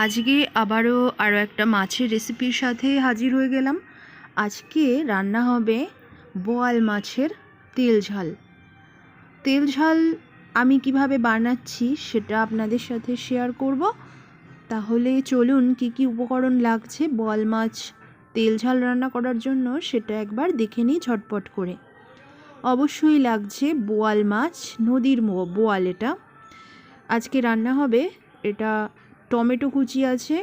আজকে আবারও আরও একটা মাছের রেসিপির সাথে হাজির হয়ে গেলাম। আজকে রান্না হবে বোয়াল মাছের তেল ঝাল। তেল ঝাল আমি কীভাবে বানাচ্ছি সেটা আপনাদের সাথে শেয়ার করব। তাহলে চলুন কি কি উপকরণ লাগছে বোয়াল মাছ তেল ঝাল রান্না করার জন্য সেটা একবার দেখে নিই ঝটপট করে। অবশ্যই লাগছে বোয়াল মাছ, নদীর বোয়াল এটা। আজকে রান্না হবে এটা টমেটো কুচি আছে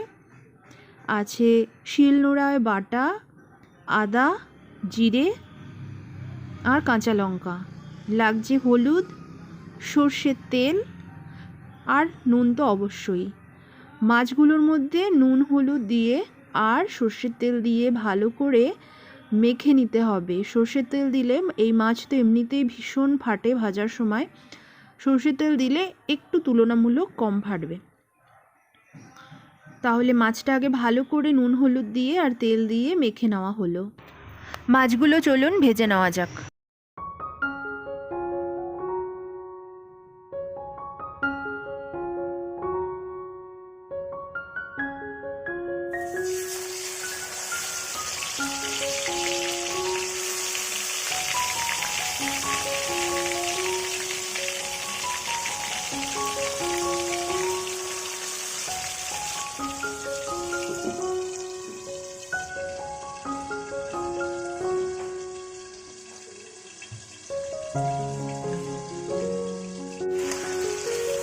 আছে শিলনোড়ায় বাটা, আদা, জিরে আর কাঁচা লঙ্কা। লাগছে হলুদ, সর্ষের তেল আর নুন তো অবশ্যই। মাছগুলোর মধ্যে নুন, হলুদ দিয়ে আর সর্ষের তেল দিয়ে ভালো করে মেখে নিতে হবে। সর্ষের তেল দিলে এই মাছ তো এমনিতেই ভীষণ ফাটে ভাজার সময়। সর্ষের তেল দিলে একটু তুলনামূলক কম ফাটবে। তাহলে মাছটা আগে ভালো করে নুন হলুদ দিয়ে আর তেল দিয়ে মেখে নেওয়া হলো। মাছগুলো চলুন ভেজে নেওয়া যাক।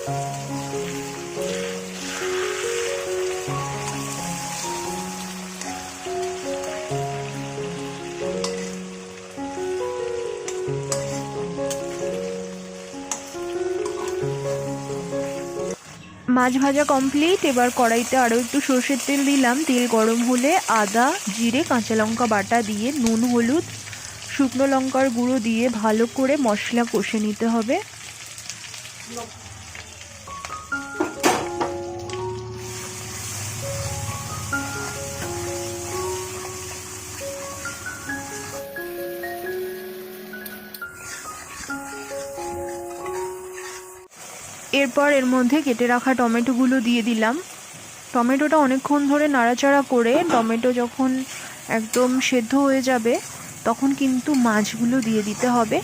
মাছ ভাজা কমপ্লিট এবার কড়াইতে আরও একটু সর্ষের তেল দিলাম। তেল গরম হলে আদা, জিরে, কাঁচা লঙ্কা বাটা দিয়ে, নুন, হলুদ, শুকনো লঙ্কার গুঁড়ো দিয়ে ভালো করে মশলা কষে নিতে হবে। এরপর এর মধ্যে কেটে রাখা টমেটোগুলো দিয়ে দিলাম। টমেটোটা অনেকক্ষণ ধরে নাড়াচাড়া করে টমেটো যখন একদম সেদ্ধ হয়ে যাবে, তখন কিন্তু মাছগুলো দিয়ে দিতে হবে।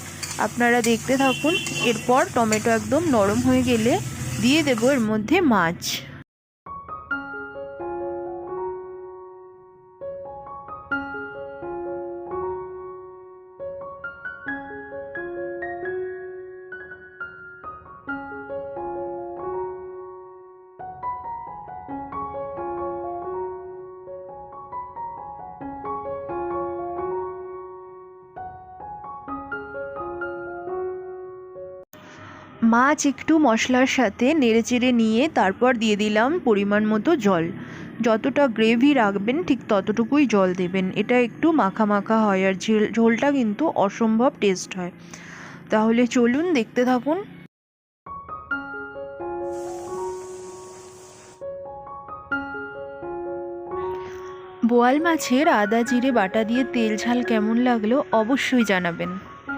আপনারা দেখতে থাকুন, এরপর টমেটো একদম নরম হয়ে গেলে দিয়ে দেবো এর মধ্যে মাছ। মাছ একটু মশলার সাথে নেড়েচেড়ে নিয়ে তারপর দিয়ে দিলাম পরিমাণ মতো জল। যতটা গ্রেভি রাখবেন ঠিক ততটুকুই জল দেবেন। এটা একটু মাখা মাখা হয় আর ঝেল, ঝোলটা কিন্তু অসম্ভব টেস্ট হয়। তাহলে চলুন দেখতে থাকুন। বোয়াল মাছের আদা, জিরে, বাটা দিয়ে তেল ঝাল কেমন লাগল অবশ্যই জানাবেন।